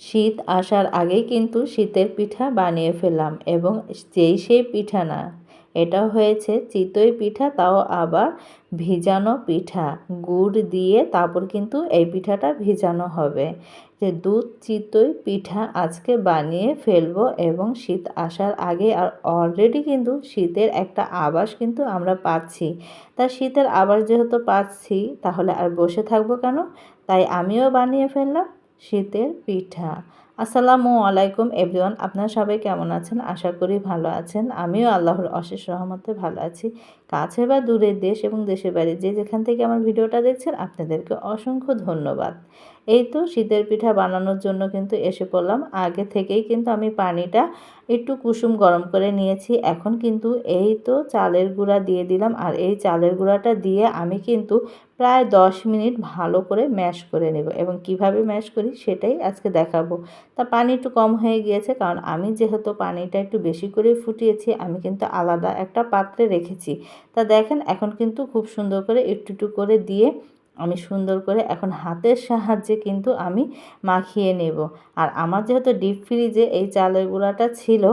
শীত আসার আগেই কিন্তু শীতের পিঠা বানিয়ে ফেললাম এবং যেই সেই পিঠা না এটা হয়েছে চিতই পিঠা, তাও আবার ভিজানো পিঠা। গুড় দিয়ে তারপর কিন্তু এই পিঠাটা ভিজানো হবে। যে দুধ চিতই পিঠা আজকে বানিয়ে ফেলব এবং শীত আসার আগে আর অলরেডি কিন্তু শীতের একটা আবাস কিন্তু আমরা পাচ্ছি। তা শীতের আবাস যেহেতু পাচ্ছি, তাহলে আর বসে থাকব কেন? তাই আমিও বানিয়ে ফেললাম। শীতের পিঠা। আসসালামু আলাইকুম এভরিওয়ান, আপনারা সবাই কেমন আছেন? আশা করি ভালো আছেন। আমিও আল্লাহর অশেষ রহমতে ভালো আছি। কাছে বা দূরের দেশ এবং দেশের বাইরে যে যেখান থেকে আমার ভিডিওটা দেখছেন, আপনাদেরকে অসংখ্য ধন্যবাদ। এই তো শীতের পিঠা বানানোর জন্য কিন্তু এসে পড়লাম। আগে থেকেই কিন্তু আমি পানিটা একটু কুসুম গরম করে নিয়েছি। এখন কিন্তু এই তো চালের গুঁড়া দিয়ে দিলাম। আর এই চালের গুঁড়াটা দিয়ে আমি কিন্তু প্রায় দশ মিনিট ভালো করে ম্যাশ করে নেব। এবং কীভাবে ম্যাশ করি সেটাই আজকে দেখাবো। তা পানি একটু কম হয়ে গিয়েছে কারণ আমি যেহেতু পানিটা একটু বেশি করে ফুটিয়েছি, আমি কিন্তু আলাদা একটা পাত্রে রেখেছি। তা দেখেন, এখন কিন্তু খুব সুন্দর করে একটু একটু করে দিয়ে আমি সুন্দর করে এখন হাতের সাহায্যে কিন্তু আমি মাখিয়ে নেব। আর আমার যেহেতু ডিপ ফ্রিজে এই চালের গুঁড়াটা ছিল,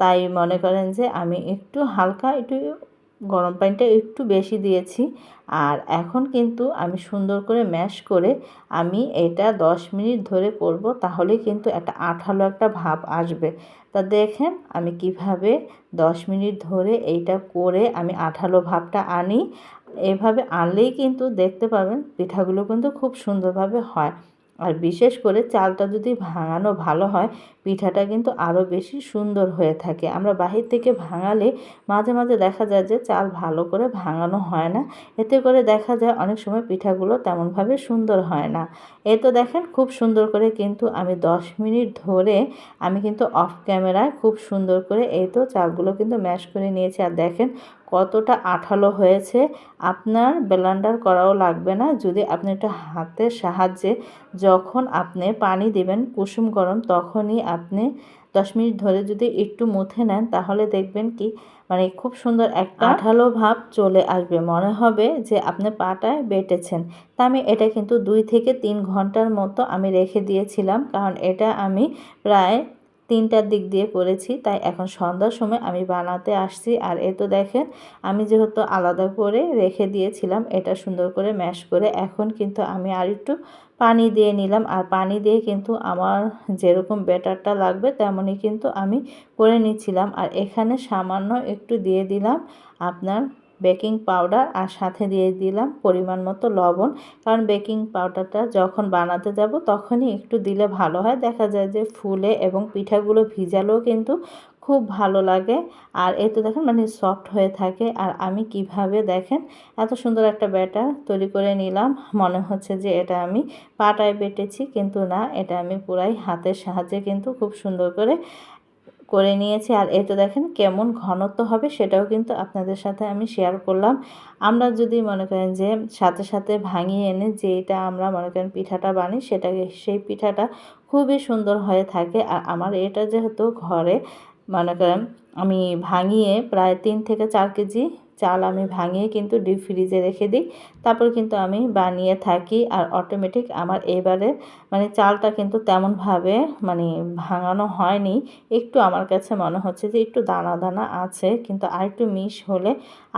তাই মনে করেন যে আমি একটু হালকা একটু গরম পানিটা একটু বেশি দিয়েছি। আর এখন কিন্তু আমি সুন্দর করে ম্যাশ করে আমি এটা দশ মিনিট ধরে করব তাহলে কিন্তু একটা আঠালো একটা ভাব আসবে। তা দেখেন আমি কীভাবে দশ মিনিট ধরে এইটা করে আমি আঠালো ভাবটা আনি। এভাবে আনলেই কিন্তু দেখতে পাবেন পিঠাগুলো কিন্তু খুব সুন্দরভাবে হয়। আর বিশেষ করে চালটা যদি ভাঙানো ভালো হয়, পিঠাটা কিন্তু আরও বেশি সুন্দর হয়ে থাকে। আমরা বাহির থেকে ভাঙালে মাঝে মাঝে দেখা যায় যে চাল ভালো করে ভাঙানো হয় না। এতে করে দেখা যায় অনেক সময় পিঠাগুলো তেমনভাবে সুন্দর হয় না। এ তো দেখেন খুব সুন্দর করে কিন্তু আমি দশ মিনিট ধরে আমি কিন্তু অফ ক্যামেরায় খুব সুন্দর করে এই তো চালগুলো কিন্তু ম্যাশ করে নিয়েছি। আর দেখেন কতটা আঠালো হয়েছে, আপনার ব্লেন্ডার করাও লাগবে না। যদি আপনি একটা হাতের সাহায্যে যখন আপনি পানি দেবেন, কুসুম গরম, তখনই আপনি দশ মিনিট ধরে যদি একটু মুথে নেন, তাহলে দেখবেন কি মানে খুব সুন্দর একটা আঠালো ভাব চলে আসবে। মনে হবে যে আপনি পাটায় বেটেছেন। তা আমি এটা কিন্তু দুই থেকে তিন ঘণ্টার মতো আমি রেখে দিয়েছিলাম, কারণ এটা আমি প্রায় তিনটার দিক দিয়ে করেছি তাই এখন সন্ধ্যার সময় আমি বানাতে আসছি। আর এ তো দেখেন, আমি যেহেতু আলাদা করে রেখে দিয়েছিলাম, এটা সুন্দর করে ম্যাশ করে এখন কিন্তু আমি আর একটু পানি দিয়ে নিলাম। আর পানি দিয়ে কিন্তু আমার যেরকম ব্যাটারটা লাগবে, তেমনই কিন্তু আমি করে নিচ্ছিলাম। আর এখানে সামান্য একটু দিয়ে দিলাম আপনার বেকিং পাউডার আর সাথে দিয়ে দিলাম পরিমাণ মতো লবণ। কারণ বেকিং পাউডারটা যখন বানাতে যাব তখনই একটু দিলে ভালো হয়। দেখা যায় যে ফুলে এবং পিঠাগুলো ভিজালেও কিন্তু খুব ভালো লাগে। আর এতে দেখেন মানে সফট হয়ে থাকে। আর আমি কীভাবে দেখেন এত সুন্দর একটা ব্যাটার তৈরি করে নিলাম। মনে হচ্ছে যে এটা আমি পাটায় বেটেছি, কিন্তু না, এটা আমি পুরাই হাতের সাহায্যে কিন্তু খুব সুন্দর করে করে নিয়েছি। আর এতে দেখেন কেমন ঘনত্ব হবে সেটাও কিন্তু আপনাদের সাথে আমি শেয়ার করলাম। আমরা যদি মনে করেন যে সাথে সাথে ভাঙিয়ে এনে যেটা আমরা মনে করেন পিঠাটা বানি সেটাকে সেই পিঠাটা খুবই সুন্দর হয়ে থাকে। আর আমার এটা যেহেতু ঘরে মনে করেন আমি ভাঙিয়ে প্রায় তিন থেকে চার কেজি চাল আমি ভাঙিয়ে কিন্তু ডিপ ফ্রিজে রেখে দিই। তারপর কিন্তু আমি বানিয়ে থাকি আর অটোমেটিক আমার এবারে মানে চালটা কিন্তু তেমনভাবে মানে ভাঙানো হয়নি। একটু আমার কাছে মনে হচ্ছে যে একটু দানা দানা আছে, কিন্তু আর একটু মিশ হলে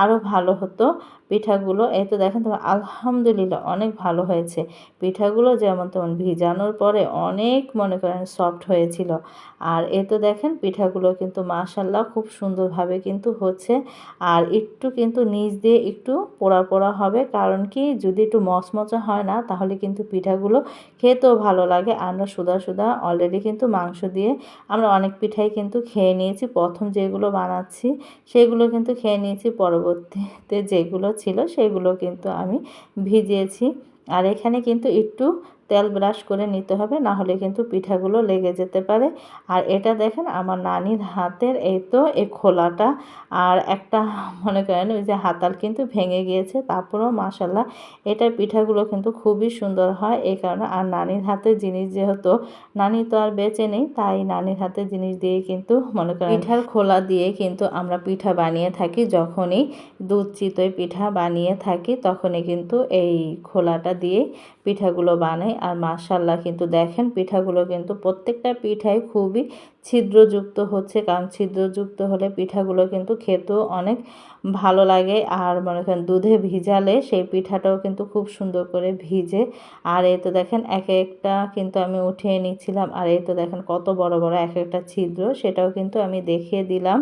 আরও ভালো হতো। পিঠাগুলো, এই তো দেখেন তোমার আলহামদুলিল্লাহ অনেক ভালো হয়েছে। পিঠাগুলো যেমন তেমন ভিজানোর পরে অনেক মনে করেন সফট হয়েছিল। আর এ তো দেখেন পিঠাগুলো কিন্তু মাশাল্লাহ খুব সুন্দরভাবে কিন্তু হচ্ছে। আর একটু কিন্তু নিচ দিয়ে একটু পোড়া পোড়া হবে। কারণ কি, যদি একটু মচমচা হয় না, তাহলে কিন্তু পিঠাগুলো খেতেও ভালো লাগে। আমরা সুদা সুদা অলরেডি কিন্তু মাংস দিয়ে আমরা অনেক পিঠাই কিন্তু খেয়ে নিয়েছি। প্রথম যেগুলো বানাচ্ছি, সেগুলো কিন্তু খেয়ে নিয়েছি। পরবর্তীতে যেগুলো ছিল, সেগুলো কিন্তু আমি ভিজিয়েছি। আর এখানে কিন্তু একটু তেল ব্রাশ করে নিতে হবে, না হলে কিন্তু পিঠাগুলো লেগে যেতে পারে। আর এটা দেখেন আমার নানির হাতের এই তো এই খোলাটা। আর একটা মনে করেন ওই যে হাতাল কিন্তু ভেঙে গিয়েছে, তারপরেও মাসাল্লাহ এটা পিঠাগুলো কিন্তু খুবই সুন্দর হয় এই কারণে। আর নানির হাতের জিনিস যেহেতু, নানি তো আর বেঁচে নেই, তাই নানির হাতের জিনিস দিয়ে কিন্তু মনে করেন পিঠার খোলা দিয়ে কিন্তু আমরা পিঠা বানিয়ে থাকি। যখনই দুধ চিতই পিঠা বানিয়ে থাকি, তখনই কিন্তু এই খোলাটা দিয়ে পিঠাগুলো বানাই। আর মাশাল্লাহ কিন্তু দেখেন পিঠাগুলো কিন্তু প্রত্যেকটা পিঠাই খুবই ছিদ্রযুক্ত হচ্ছে, কারণ ছিদ্রযুক্ত হলে পিঠাগুলো কিন্তু খেতেও অনেক ভালো লাগে। আর মনে করেন দুধে ভিজালে সেই পিঠাটাও কিন্তু খুব সুন্দর করে ভিজে। আর এই তো দেখেন এক একটা কিন্তু আমি উঠিয়ে নিচ্ছিলাম, আর এই তো দেখেন কত বড় বড় এক একটা ছিদ্র, সেটাও কিন্তু আমি দেখিয়ে দিলাম।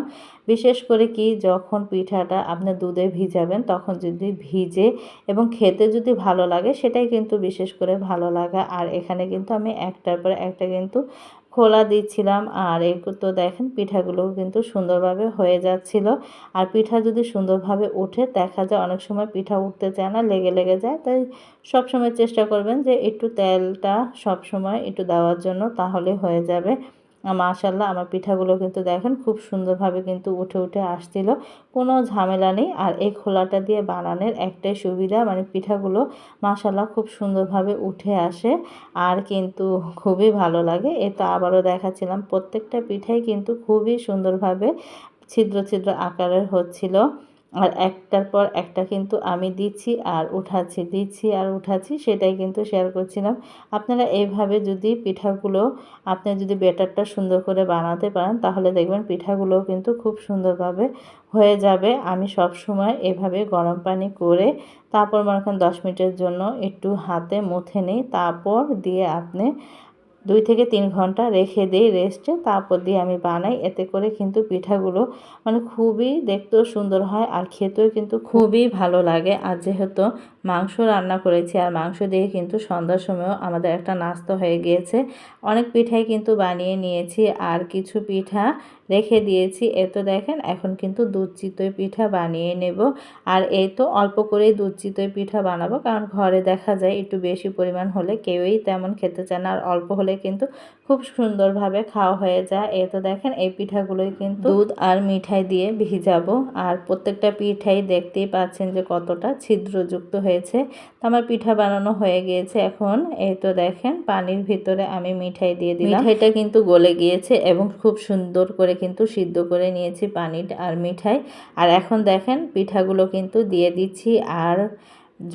বিশেষ করে কি, যখন পিঠাটা আপনি দুধে ভিজাবেন, তখন যদি ভিজে এবং খেতে যদি ভালো লাগে, সেটাই কিন্তু বিশেষ করে ভালো লাগা। আর এখানে কিন্তু আমি একটার পর একটা কিন্তু খোলা দিচ্ছিলাম। আর এই তো দেখেন পিঠাগুলো কিন্তু সুন্দরভাবে হয়ে যাচ্ছিল। আর পিঠা যদি সুন্দরভাবে ওঠে, দেখা যায় অনেক সময় পিঠা উঠতে চায় না, লেগে লেগে যায়। তাই সব সময় চেষ্টা করবেন যে একটু তেলটা সব সময় একটু দেওয়ার জন্য, তাহলে হয়ে যাবে। মাশাল্লাহ আমার পিঠাগুলো কিন্তু দেখেন খুব সুন্দরভাবে কিন্তু উঠে উঠে আসছিল। কোনো ঝামেলা নেই। আর এই খোলাটা দিয়ে বানানোর একটাই সুবিধা মানে পিঠাগুলো মাশাল্লাহ খুব সুন্দরভাবে উঠে আসে আর কিন্তু খুবই ভালো লাগে। এ তো আবারও দেখাচ্ছিলাম, প্রত্যেকটা পিঠাই কিন্তু খুবই সুন্দরভাবে ছিদ্র ছিদ্র আকারের হচ্ছিল। আর একটার পর একটা কিন্তু আমি দিচ্ছি আর উঠাচ্ছি, দিচ্ছি আর উঠাচ্ছি, সেটাই কিন্তু শেয়ার করছিলাম। আপনারা এইভাবে যদি পিঠাগুলো, আপনি যদি বেটারটা সুন্দর করে বানাতে পারেন, তাহলে দেখবেন পিঠাগুলো কিন্তু খুব সুন্দরভাবে হয়ে যাবে। আমি সব সময় এভাবে গরম পানি করে, তারপর মনে করেন দশ মিনিটের জন্য একটু হাতে মুথে নিই, তারপর দিয়ে আপনি দুই থেকে তিন ঘণ্টা রেখে দিই রেস্টে তারপর দিয়ে আমি বানাই। এতে করে কিন্তু পিঠাগুলো মানে খুবই দেখতেও সুন্দর হয় আর খেতেও কিন্তু খুবই ভালো লাগে। আর যেহেতু মাংস রান্না করেছি আর মাংস দিয়ে কিন্তু সন্ধ্যার সময়ও আমাদের একটা নাস্তা হয়ে গিয়েছে। অনেক পিঠাই কিন্তু বানিয়ে নিয়েছি আর কিছু পিঠা রেখে দিয়েছি। এ তো দেখেন, এখন কিন্তু দুধ চিতই পিঠা বানিয়ে নেব। আর এই তো অল্প করেই দুধ চিতই পিঠা বানাবো, কারণ ঘরে দেখা যায় একটু বেশি পরিমাণ হলে কেউই তেমন খেতে চায় না। আর অল্প হলে কিন্তু খুব সুন্দরভাবে খাওয়া হয়ে যায়। এ তো দেখেন, এই পিঠাগুলোই কিন্তু দুধ আর মিঠাই দিয়ে ভিজাবো। আর প্রত্যেকটা পিঠাই দেখতেই পাচ্ছেন যে কতটা ছিদ্রযুক্ত হয়েছে। তো আমার পিঠা বানানো হয়ে গিয়েছে এখন। এই তো দেখেন, পানির ভিতরে আমি মিঠাই দিয়ে দিলাম। মিঠাইটা কিন্তু গলে গিয়েছে এবং খুব সুন্দর করে কিন্তু সিদ্ধ করে নিয়েছি পানি আর মিঠাই। আর এখন দেখেন, পিঠাগুলো কিন্তু দিয়ে দিচ্ছি। আর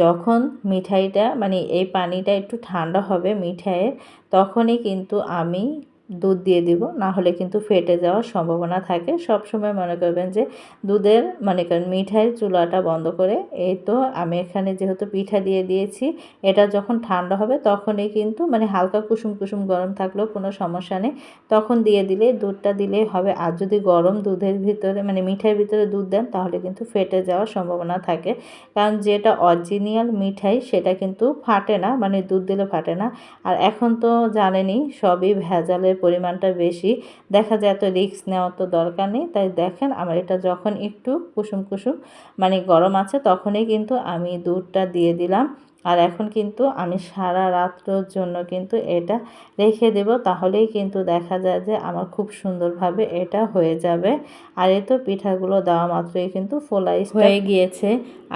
যখন মিঠাইটা মানে এই পানিটা একটু ঠান্ডা হবে মিঠাইয়ের, তখনই কিন্তু আমি দুধ দিয়ে দিব, না হলে কিন্তু ফেটে যাওয়ার সম্ভাবনা থাকে। সব সময় মনে করবেন যে দুধের, মনে করেন মিঠাইয়ের চুলাটা বন্ধ করে, এই তো আমি এখানে যেহেতু পিঠা দিয়ে দিয়েছি, এটা যখন ঠান্ডা হবে তখনই কিন্তু মানে হালকা কুসুম কুসুম গরম থাকলেও কোনো সমস্যা নেই। তখন দিয়ে দিলে, দুধটা দিলেই হবে। আর যদি গরম দুধের ভিতরে মানে মিঠাইয়ের ভিতরে দুধ দেন তাহলে কিন্তু ফেটে যাওয়ার সম্ভাবনা থাকে। কারণ যেটা অরিজিনাল মিঠাই সেটা কিন্তু ফাটে না মানে দুধ দিলে ফাটে না। আর এখন তো জানেনই, সবই ভেজালের পরিমাণটা বেশি। দেখা যায় এত রিক্স নেওয়া তো দরকার নেই। তাই দেখেন, আমার এটা যখন একটু কুসুম কুসুম মানে গরম আছে তখনই কিন্তু আমি দুধটা দিয়ে দিলাম। আর এখন কিন্তু আমি সারা রাত্রর জন্য কিন্তু এটা রেখে দেব। তাহলেই কিন্তু দেখা যায় যে আমার খুব সুন্দরভাবে এটা হয়ে যাবে। আর এই তো পিঠাগুলো দেওয়া মাত্রই কিন্তু ফোলাই হয়ে গিয়েছে।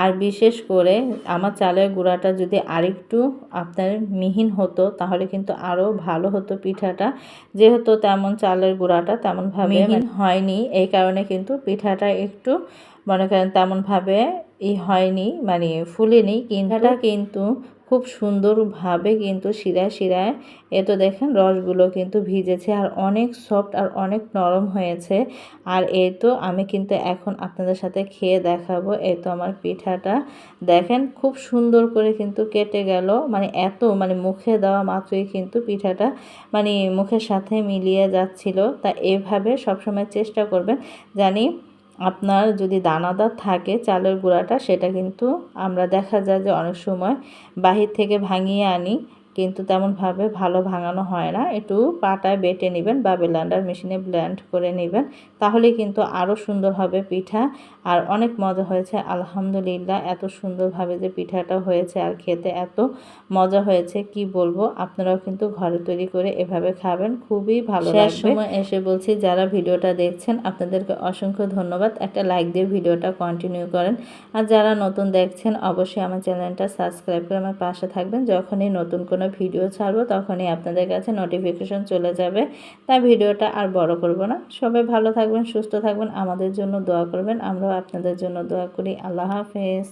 আর বিশেষ করে আমার চালের গুঁড়াটা যদি আরেকটু আপনার মিহিন হতো তাহলে কিন্তু আরও ভালো হতো পিঠাটা। যেহেতু তেমন চালের গুঁড়াটা তেমনভাবে মিহিন হয়নি এই কারণে কিন্তু পিঠাটা একটু মনে করেন তেমনভাবে ই হয়নি মানে ফুলেনি কিনাটা কিন্তু খুব সুন্দরভাবে কিন্তু শিরায় শিরায় এ তো দেখেন রসগুলো কিন্তু ভিজেছে আর অনেক সফট আর অনেক নরম হয়েছে। আর এ তো আমি কিন্তু এখন আপনাদের সাথে খেয়ে দেখাবো এ তো আমার পিঠাটা। দেখেন খুব সুন্দর করে কিন্তু কেটে গেল মানে এত মানে মুখে দেওয়া মাত্রই কিন্তু পিঠাটা মানে মুখের সাথে মিলিয়ে যাচ্ছিল। তা এভাবে সবসময় চেষ্টা করবেন। জানি আপনার যদি দানাদার থাকে চালের গুঁড়াটা, সেটা কিন্তু আমরা দেখা যায় যে অনেক সময় বাহির থেকে ভাঙিয়ে আনি। কিন্তু তেমনভাবে ভালো ভাঙানো হয় না। একটু পাটায় বেটে নেবেন বা ব্লেন্ডার মেশিনে ব্লেন্ড করে নেবেন তাহলে কিন্তু আরও সুন্দর হবে পিঠা। আর অনেক মজা হয়েছে আলহামদুলিল্লাহ এত সুন্দরভাবে যে পিঠাটা হয়েছে আর খেতে এত মজা হয়েছে কি বলব? আপনারাও কিন্তু ঘরে তৈরি করে এভাবে খাবেন খুবই ভালো লাগবে। সময় এসে বলছি যারা ভিডিওটা দেখছেন আপনাদেরকে অসংখ্য ধন্যবাদ। একটা লাইক দিয়ে ভিডিওটা কন্টিনিউ করেন। আর যারা নতুন দেখছেন অবশ্যই আমার চ্যানেলটা সাবস্ক্রাইব করে আমার পাশে থাকবেন। যখনই নতুন কোনো ভিডিও ছাড়বো, তখনই আপনাদের কাছে নোটিফিকেশন চলে যাবে। তাই ভিডিওটা আর বড় করব না। সবাই ভালো থাকবেন, সুস্থ থাকবেন, আমাদের জন্য দোয়া করবেন। আমরাও আপনাদের জন্য দোয়া করি। আল্লাহ হাফেজ।